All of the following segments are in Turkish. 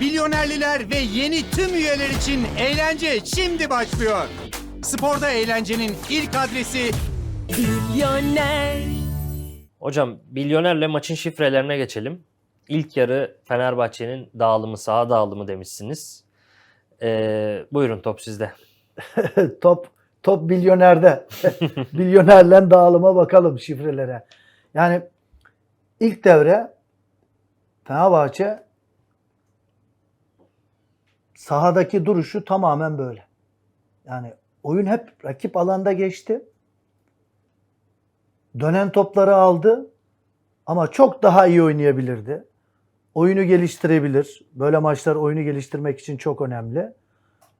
Milyonerliler ve yeni tüm üyeler için eğlence şimdi başlıyor. Sporda eğlencenin ilk adresi Milyoner. Hocam milyonerle maçın şifrelerine geçelim. İlk yarı Fenerbahçe'nin dağılımı, saha dağılımı demişsiniz. Ee, buyurun top sizde. top top milyonerde. Milyonerle dağılıma bakalım şifrelere. Yani ilk devre Fenerbahçe sahadaki duruşu tamamen böyle. Yani oyun hep rakip alanda geçti. Dönen topları aldı ama çok daha iyi oynayabilirdi. Oyunu geliştirebilir. Böyle maçlar oyunu geliştirmek için çok önemli.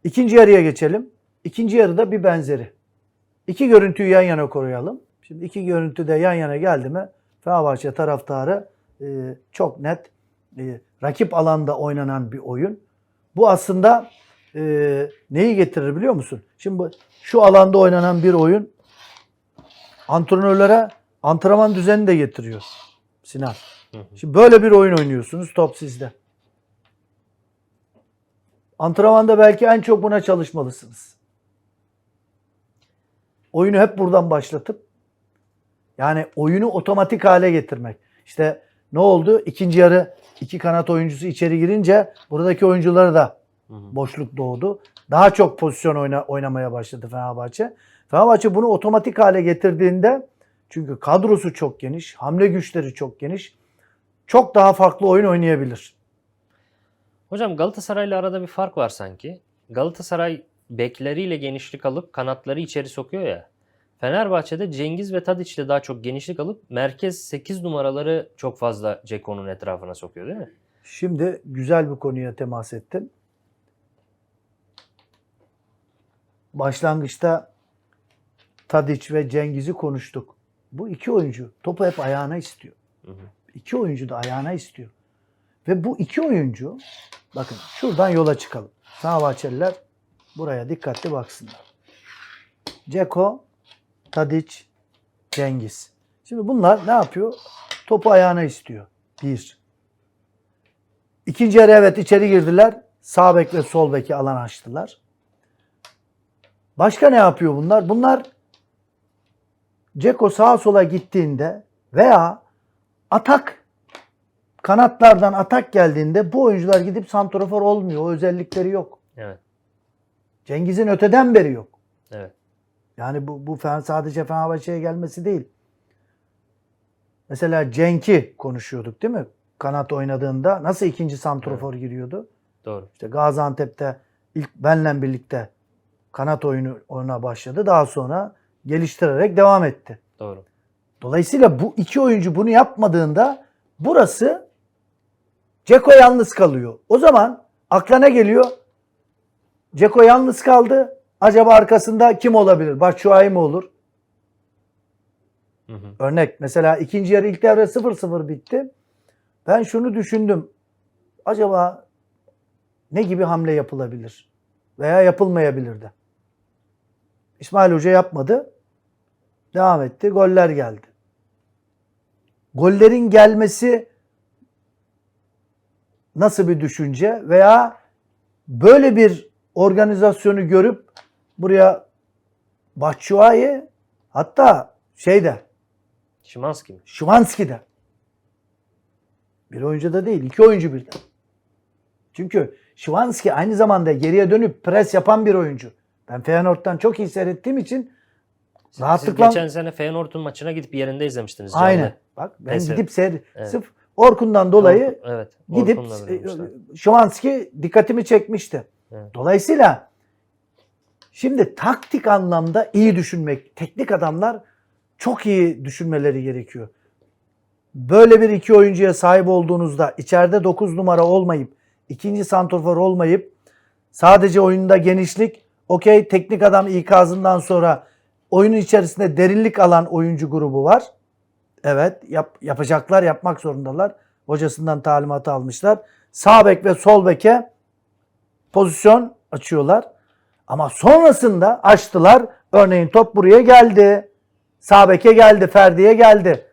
İkinci yarıya geçelim. İkinci yarıda bir benzeri. İki görüntüyü yan yana koyalım. Şimdi iki görüntü de yan yana geldi mi Fenerbahçe taraftarı e, çok net e, rakip alanda oynanan bir oyun. Bu aslında e, neyi getirir biliyor musun? Şimdi bu- şu alanda oynanan bir oyun antrenörlere antrenman düzeni de getiriyor Sinan. Şimdi böyle bir oyun oynuyorsunuz top sizde. Antrenmanda belki en çok buna çalışmalısınız. Oyunu hep buradan başlatıp yani oyunu otomatik hale getirmek. İşte ne oldu? İkinci yarı iki kanat oyuncusu içeri girince buradaki oyunculara da boşluk doğdu. Daha çok pozisyon oyna, oynamaya başladı Fenerbahçe. Fenerbahçe bunu otomatik hale getirdiğinde çünkü kadrosu çok geniş, hamle güçleri çok geniş. Çok daha farklı oyun oynayabilir. Hocam Galatasaray'la arada bir fark var sanki. Galatasaray bekleriyle genişlik alıp kanatları içeri sokuyor ya. Fenerbahçe'de Cengiz ve Tadiç'le daha çok genişlik alıp merkez 8 numaraları çok fazla Ceko'nun etrafına sokuyor değil mi? Şimdi güzel bir konuya temas ettin. Başlangıçta Tadiç ve Cengiz'i konuştuk. Bu iki oyuncu topu hep ayağına istiyor. Hı hı. İki oyuncu da ayağına istiyor. Ve bu iki oyuncu bakın şuradan yola çıkalım. Fenerbahçeliler buraya dikkatli baksınlar. Ceko, Tadiç, Cengiz. Şimdi bunlar ne yapıyor? Topu ayağına istiyor. Bir. İkinci yarı evet içeri girdiler. Sağ bek ve sol beki alan açtılar. Başka ne yapıyor bunlar? Bunlar Ceko sağa sola gittiğinde veya atak kanatlardan atak geldiğinde bu oyuncular gidip santrofor olmuyor. O özellikleri yok. Evet. Cengiz'in öteden beri yok. Evet. Yani bu, bu Fener- sadece Fenerbahçe'ye gelmesi değil. Mesela Cenk'i konuşuyorduk değil mi? Kanat oynadığında nasıl ikinci santrofor giriyordu? Doğru. İşte Gaziantep'te ilk benle birlikte kanat oyunu oyuna başladı. Daha sonra geliştirerek devam etti. Doğru. Dolayısıyla bu iki oyuncu bunu yapmadığında burası Ceko yalnız kalıyor. O zaman akla ne geliyor? Ceko yalnız kaldı. Acaba arkasında kim olabilir? Batshuayi mi olur? Hı hı. Örnek mesela ikinci yarı ilk devre 0-0 bitti. Ben şunu düşündüm. Acaba ne gibi hamle yapılabilir? Veya yapılmayabilir de. İsmail Hoca yapmadı. Devam etti. Goller geldi. Gollerin gelmesi nasıl bir düşünce veya böyle bir organizasyonu görüp buraya Batshuayi hatta şeyde Şimanski mi? Şimanski de. Bir oyuncu da değil, iki oyuncu birden. Çünkü Şimanski aynı zamanda geriye dönüp pres yapan bir oyuncu. Ben Feyenoord'dan çok iyi seyrettiğim için Siz rahatlıkla geçen sene Feyenoord'un maçına gidip yerinde izlemiştiniz. canlı. aynen. Bak ben Neyse. gidip seyir Evet. sırf Orkun'dan dolayı Evet. gidip Şimanski dikkatimi çekmişti. Evet. Dolayısıyla şimdi taktik anlamda iyi düşünmek, teknik adamlar çok iyi düşünmeleri gerekiyor. Böyle bir iki oyuncuya sahip olduğunuzda içeride 9 numara olmayıp ikinci santrofor olmayıp sadece oyunda genişlik okey teknik adam ikazından sonra oyunun içerisinde derinlik alan oyuncu grubu var. Evet yap, yapacaklar yapmak zorundalar. Hocasından talimatı almışlar. Sağ bek ve sol beke pozisyon açıyorlar. Ama sonrasında açtılar. Örneğin top buraya geldi. Sağ beke geldi. Ferdi'ye geldi.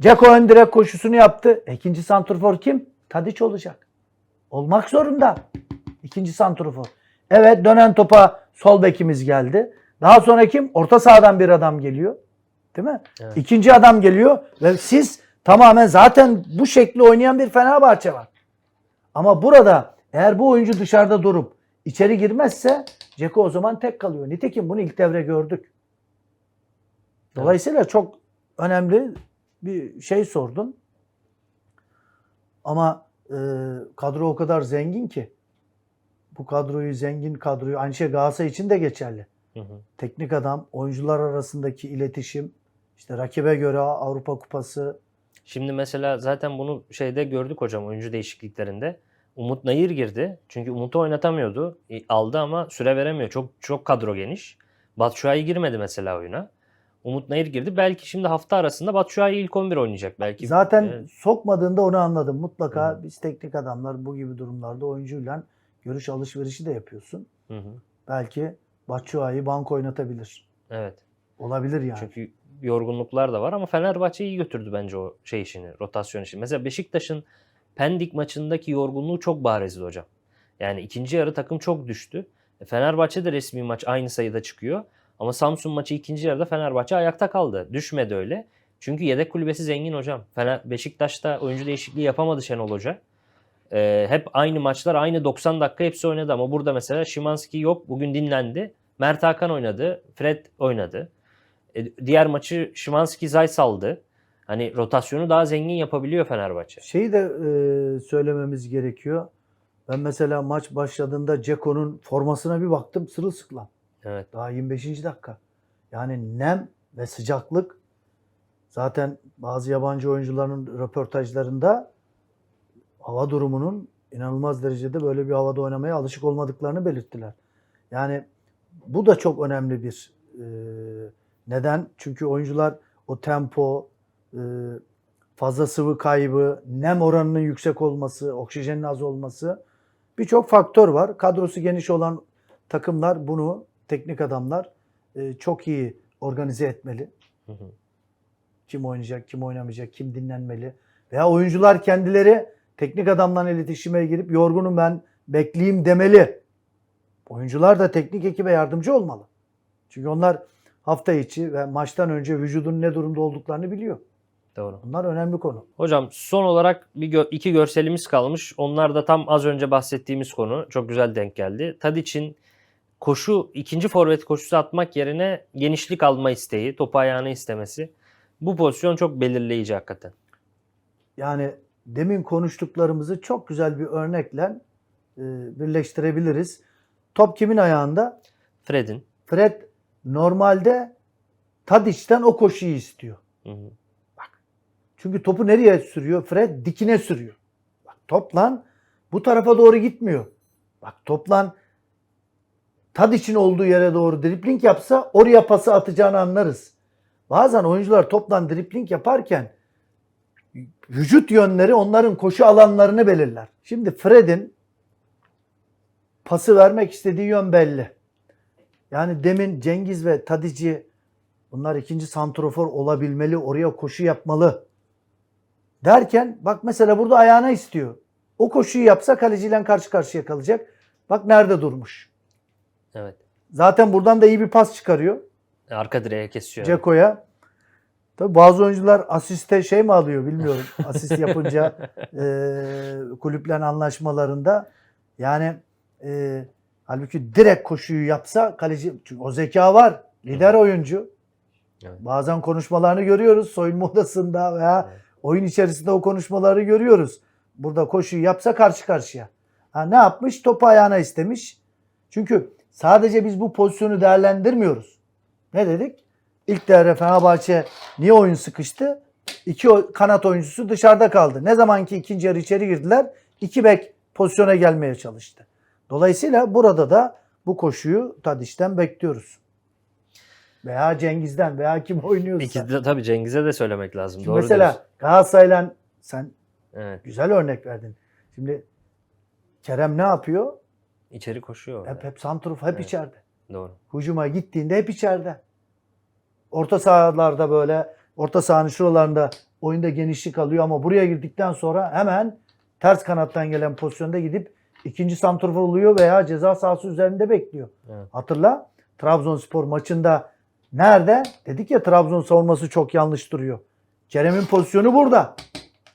Ceko ön direk koşusunu yaptı. İkinci santrfor kim? Tadiç olacak. olmak zorunda. İkinci santrofor. Evet dönen topa sol bekimiz geldi. Daha sonra kim? Orta sahadan bir adam geliyor. Değil mi? Evet. İkinci adam geliyor ve siz tamamen zaten bu şekli oynayan bir Fenerbahçe var. Ama burada eğer bu oyuncu dışarıda durup içeri girmezse Ceko o zaman tek kalıyor. Nitekim bunu ilk devre gördük. Dolayısıyla çok önemli bir şey sordun. Ama e, kadro o kadar zengin ki bu kadroyu zengin kadroyu aynı şey Galatasaray için de geçerli. Hı hı. Teknik adam, oyuncular arasındaki iletişim, işte rakibe göre Avrupa Kupası, Şimdi mesela zaten bunu şeyde gördük hocam oyuncu değişikliklerinde. Umut Nayır girdi. Çünkü Umut'u oynatamıyordu. E, Aldı ama süre veremiyor. Çok çok kadro geniş. Batshuayi girmedi mesela oyuna. Umut Nayır girdi. Belki şimdi hafta arasında Batshuayi ilk 11 oynayacak. Belki Zaten Evet. sokmadığında onu anladım. Mutlaka Hı. biz teknik adamlar bu gibi durumlarda oyuncuyla görüş alışverişi de yapıyorsun. Hı hı. Belki Batshuayi bank oynatabilir. Evet. Olabilir yani. Çünkü yorgunluklar da var ama Fenerbahçe iyi götürdü bence o şey işini, rotasyon işini. Mesela Beşiktaş'ın Pendik maçındaki yorgunluğu çok barizdi hocam. Yani ikinci yarı takım çok düştü. E, Fenerbahçe de resmi maç aynı sayıda çıkıyor. Ama Samsun maçı ikinci yarıda Fenerbahçe ayakta kaldı. Düşmedi öyle. Çünkü yedek kulübesi zengin hocam. Fener, Beşiktaş'ta oyuncu değişikliği yapamadı Şenol Hoca. E, hep aynı maçlar aynı 90 dakika hepsi oynadı ama burada mesela Şimanski yok. Bugün dinlendi. Mert Hakan oynadı. Fred oynadı. E, diğer maçı Şimanski Zay saldı. Hani rotasyonu daha zengin yapabiliyor Fenerbahçe. Şeyi de e, söylememiz gerekiyor. Ben mesela maç başladığında Ceko'nun formasına bir baktım sırılsıklam. Evet. Daha 25. dakika. Yani nem ve sıcaklık zaten bazı yabancı oyuncuların röportajlarında hava durumunun inanılmaz derecede böyle bir havada oynamaya alışık olmadıklarını belirttiler. Yani bu da çok önemli bir e, neden. Çünkü oyuncular o tempo, fazla sıvı kaybı, nem oranının yüksek olması, oksijenin az olması birçok faktör var. Kadrosu geniş olan takımlar bunu, teknik adamlar e, çok iyi organize etmeli. Hı hı. Kim oynayacak, kim oynamayacak, kim dinlenmeli. Veya oyuncular kendileri teknik adamla iletişime girip yorgunum ben bekleyeyim demeli. Oyuncular da teknik ekibe yardımcı olmalı. Çünkü onlar hafta içi ve maçtan önce vücudun ne durumda olduklarını biliyor. Doğru. Bunlar önemli konu. Hocam son olarak bir gö- iki görselimiz kalmış. Onlar da tam az önce bahsettiğimiz konu. Çok güzel denk geldi. Tadic'in koşu, ikinci forvet koşusu atmak yerine genişlik alma isteği, topu ayağına istemesi. Bu pozisyon çok belirleyici hakikaten. Yani demin konuştuklarımızı çok güzel bir örnekle e, birleştirebiliriz. Top kimin ayağında? Fred'in. Fred normalde Tadic'ten o koşuyu istiyor. Hı hı. Çünkü topu nereye sürüyor? Fred dikine sürüyor. Bak toplan bu tarafa doğru gitmiyor. Bak toplan Tadic'in olduğu yere doğru dripling yapsa oraya pası atacağını anlarız. Bazen oyuncular toplan dripling yaparken vücut yönleri onların koşu alanlarını belirler. Şimdi Fred'in pası vermek istediği yön belli. Yani demin Cengiz ve Tadic'i bunlar ikinci santrofor olabilmeli, oraya koşu yapmalı. Derken bak mesela burada ayağına istiyor. O koşuyu yapsa kaleciyle karşı karşıya kalacak. Bak nerede durmuş. Evet. Zaten buradan da iyi bir pas çıkarıyor Arka direğe kesiyor. Ceko'ya. Tabii bazı oyuncular asiste şey mi alıyor bilmiyorum. Asist yapınca e, kulüplerin anlaşmalarında. Yani e, halbuki direkt koşuyu yapsa kaleci çünkü o zeka var. Lider oyuncu. Evet. Bazen konuşmalarını görüyoruz soyunma odasında veya Evet. Oyun içerisinde o konuşmaları görüyoruz. Burada koşuyu yapsa karşı karşıya. Ha, ne yapmış? Topu ayağına istemiş. Çünkü sadece biz bu pozisyonu değerlendirmiyoruz. Ne dedik? İlk devre Fenerbahçe niye oyun sıkıştı? İki kanat oyuncusu dışarıda kaldı. Ne zaman ki ikinci yarı içeri girdiler, iki bek pozisyona gelmeye çalıştı. Dolayısıyla burada da bu koşuyu Tadiş'ten bekliyoruz. Veya Cengiz'den veya kim oynuyorsa. İki de, tabii Cengiz'e de söylemek lazım. Şimdi Doğru mesela diyorsun. Galatasaray'la sen Evet. güzel örnek verdin. Şimdi Kerem ne yapıyor? İçeri koşuyor. Hep hep santruf hep Evet. içeride. Doğru. Hücuma gittiğinde hep içeride. Orta sahalarda böyle orta sahanın şuralarında oyunda genişlik alıyor ama buraya girdikten sonra hemen ters kanattan gelen pozisyonda gidip ikinci santrfor oluyor veya ceza sahası üzerinde bekliyor. Evet. Hatırla Trabzonspor maçında nerede? Dedik ya Trabzon savunması çok yanlış duruyor. Kerem'in pozisyonu burada.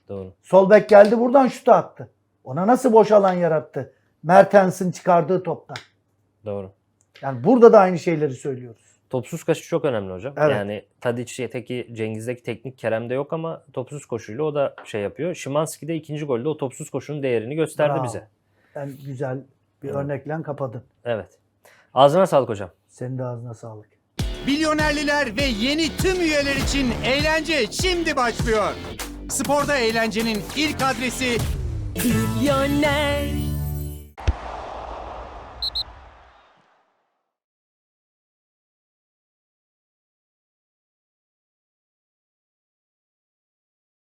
Doğru. Sol bek geldi buradan şutu attı. Ona nasıl boş alan yarattı? Mertens'in çıkardığı toptan. Doğru. Yani burada da aynı şeyleri söylüyoruz. Topsuz koşu çok önemli hocam. Evet. Yani Tadic teki Cengiz'deki teknik Kerem'de yok ama topsuz koşuyla o da şey yapıyor. Şimanski de ikinci golde o topsuz koşunun değerini gösterdi Bravo. bize. Yani güzel bir Evet. örnekle kapadın. Evet. Ağzına sağlık hocam. Senin de ağzına sağlık. Milyonerliler ve yeni tüm üyeler için eğlence şimdi başlıyor. Sporda eğlencenin ilk adresi Milyoner